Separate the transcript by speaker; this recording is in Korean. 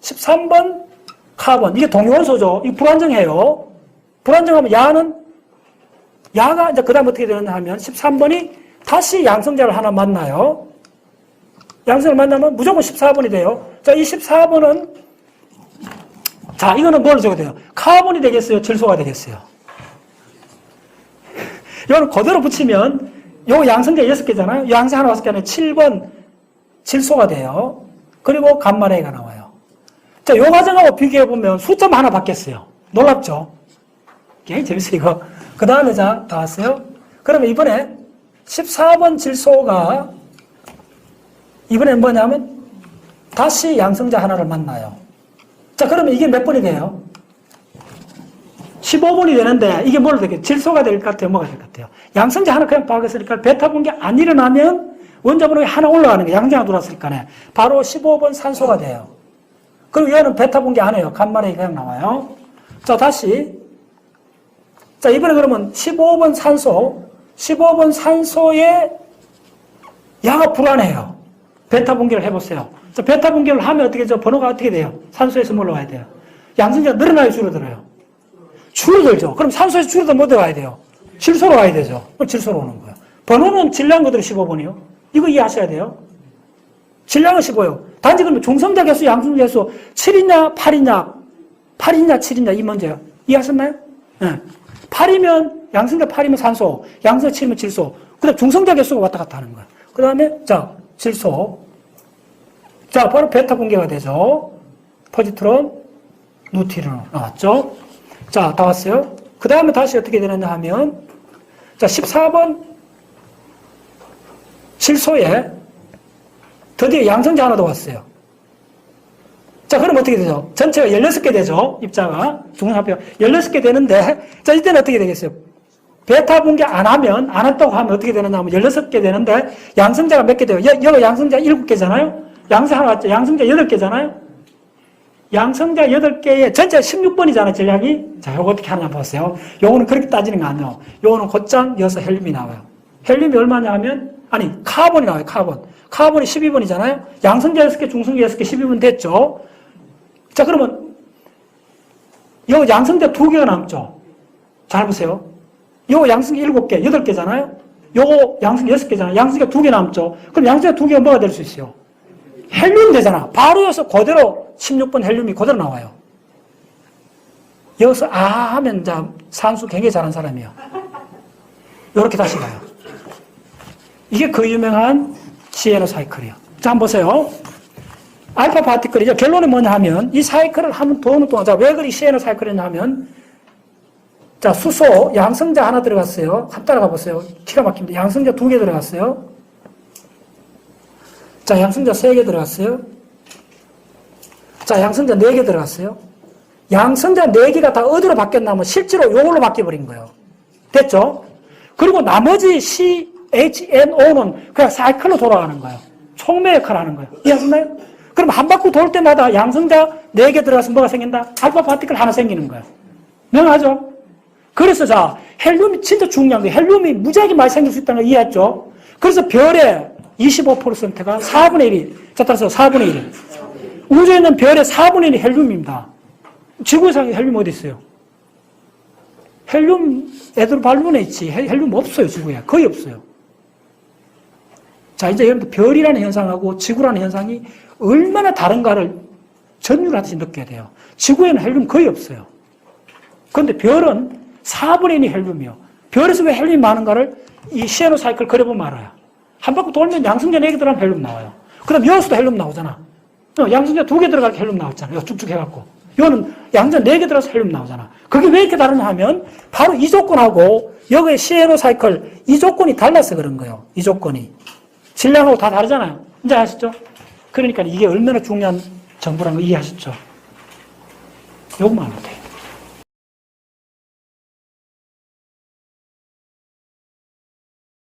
Speaker 1: 13번 카본. 이게 동위원소죠. 이거 불안정해요. 불안정하면 야는, 야가 이제 그 다음 어떻게 되느냐 하면 13번이 다시 양성자를 하나 만나요. 양성을 만나면 무조건 14번이 돼요. 자, 이 14번은 자, 이거는 뭘 적어야 돼요? 카본이 되겠어요? 질소가 되겠어요? 이거는 그대로 붙이면 요 양성자 6개잖아요. 양성 하나 왔을 때는 7번 질소가 돼요. 그리고 감마레이가 나와요. 자, 요 과정하고 비교해보면 숫자만 하나 바뀌었어요. 놀랍죠? 굉장히 재밌어요, 이거. 그 다음에 자, 다 왔어요? 그러면 이번에 14번 질소가 이번엔 뭐냐면 다시 양성자 하나를 만나요. 자, 그러면 이게 몇 번이 돼요? 15번이 되는데 이게 뭘 되게 질소가 될 것 같아요? 뭐가 될 것 같아요? 양성자 하나 그냥 박았으니까 베타 분기 안 일어나면 원자 번호가 하나 올라가는 거예요. 양자가 들어왔으니까 바로 15번 산소가 돼요. 그리고 얘는 베타 분기 안 해요. 간만에 그냥 나와요. 자, 다시. 자, 이번에 그러면 15번 산소, 15번 산소에 야가 불안해요. 베타 분기를 해보세요. 자, 베타 분기를 하면 어떻게 되죠? 번호가 어떻게 돼요? 산소에서 뭘로 와야 돼요? 양성자가 늘어나요, 줄어들어요? 줄어들죠. 그럼 산소에서 줄어들면 뭐 들어가야 돼요? 질소로 와야 되죠. 그럼 질소로 오는 거예요. 번호는 질량 그대로 15번이요. 이거 이해하셔야 돼요. 질량은 15요. 단지 그러면 중성자 개수, 양성자 개수 7이냐, 8이냐, 8이냐, 7이냐 이 문제요. 이해하셨나요? 네. 8이면 양성자 8이면 산소, 양성자 7이면 질소. 그다음 중성자 개수가 왔다 갔다 하는 거예요. 그 다음에 자 질소. 자 바로 베타 공개가 되죠. 포지트론, 누티론 나왔죠. 자, 다 왔어요? 그 다음에 다시 어떻게 되느냐 하면, 자, 14번 실소에 드디어 양성자 하나 더 왔어요. 자, 그럼 어떻게 되죠? 전체가 16개 되죠? 입자가. 중성합표 16개 되는데, 자, 이때는 어떻게 되겠어요? 베타 분계 안 하면, 안 했다고 하면 어떻게 되느냐 하면 16개 되는데, 양성자가 몇 개 돼요? 여, 여기 양성자 7개잖아요? 양성 하나 왔죠? 양성자 8개잖아요? 양성자 8개에 전체 16번이잖아요, 전략이. 자, 요거 어떻게 하나 보세요. 요거는 그렇게 따지는 거 아니에요. 요거는 곧장 이어서 헬륨이 나와요. 헬륨이 얼마냐 하면, 아니, 카본이 나와요, 카본. 카본이 12번이잖아요. 양성자 6개, 중성자 6개, 12번 됐죠. 자, 그러면, 요 양성자 2개가 남죠. 잘 보세요. 요 양성자 7개, 8개잖아요. 요거 양성자 6개잖아요. 양성자 2개 남죠. 그럼 양성자 2개가 뭐가 될 수 있어요? 헬륨 되잖아. 바로 여기서 그대로 16번 헬륨이 그대로 나와요. 여기서 아 하면 이제 산수 굉장히 잘하는 사람이에요. 이렇게 다시 가요. 이게 그 유명한 시에노 사이클이에요. 자, 한번 보세요. 알파 파티클이죠. 결론이 뭐냐 하면 이 사이클을 하면 도는 동안 자, 왜 그리 시에노 사이클이냐 하면 자, 수소 양성자 하나 들어갔어요. 한번 따라가 보세요. 기가 막힙니다. 양성자 두 개 들어갔어요. 자, 양성자 3개 들어갔어요. 자, 양성자 4개 들어갔어요. 양성자 4개가 다 어디로 바뀌었냐면 실제로 이걸로 바뀌어버린 거예요. 됐죠? 그리고 나머지 CHNO는 그냥 사이클로 돌아가는 거예요. 촉매 역할을 하는 거예요. 이해하셨나요? 그럼 한 바퀴 돌 때마다 양성자 4개 들어가서 뭐가 생긴다? 알파 파티클 하나 생기는 거예요. 명하죠? 그래서 자, 헬륨이 진짜 중요한 거예요. 헬륨이 무지하게 많이 생길 수 있다는 걸 이해했죠? 그래서 별의 25%가 4분의 1이, 자, 따라서 4분의 1. 우주에 있는 별의 4분의 1이 헬륨입니다. 지구상에 헬륨 어디 있어요? 헬륨 애들 발문에 있지. 헬- 헬륨 없어요, 지구에. 거의 없어요. 자, 이제 여러분들 별이라는 현상하고 지구라는 현상이 얼마나 다른가를 전율하듯이 느껴야 돼요. 지구에는 헬륨 거의 없어요. 그런데 별은 4분의 1이 헬륨이요. 별에서 왜 헬륨이 많은가를 이 시에노 사이클 그려보면 알아요. 한 바퀴 돌면 양성자 4개 들어가면 헬륨 나와요. 그럼 여기서도 헬륨 나오잖아. 어, 양성자 2개 들어갈 헬륨 나왔잖아. 요 쭉쭉 해갖고. 요는 양성자 4개 들어가서 헬륨 나오잖아. 그게 왜 이렇게 다르냐 하면 바로 이 조건하고 여기에 시에노 사이클 이 조건이 달라서 그런 거예요. 이 조건이. 질량하고 다 다르잖아요. 이제 아시죠? 그러니까 이게 얼마나 중요한 정보라는 거 이해하셨죠? 요것만 하면 돼요.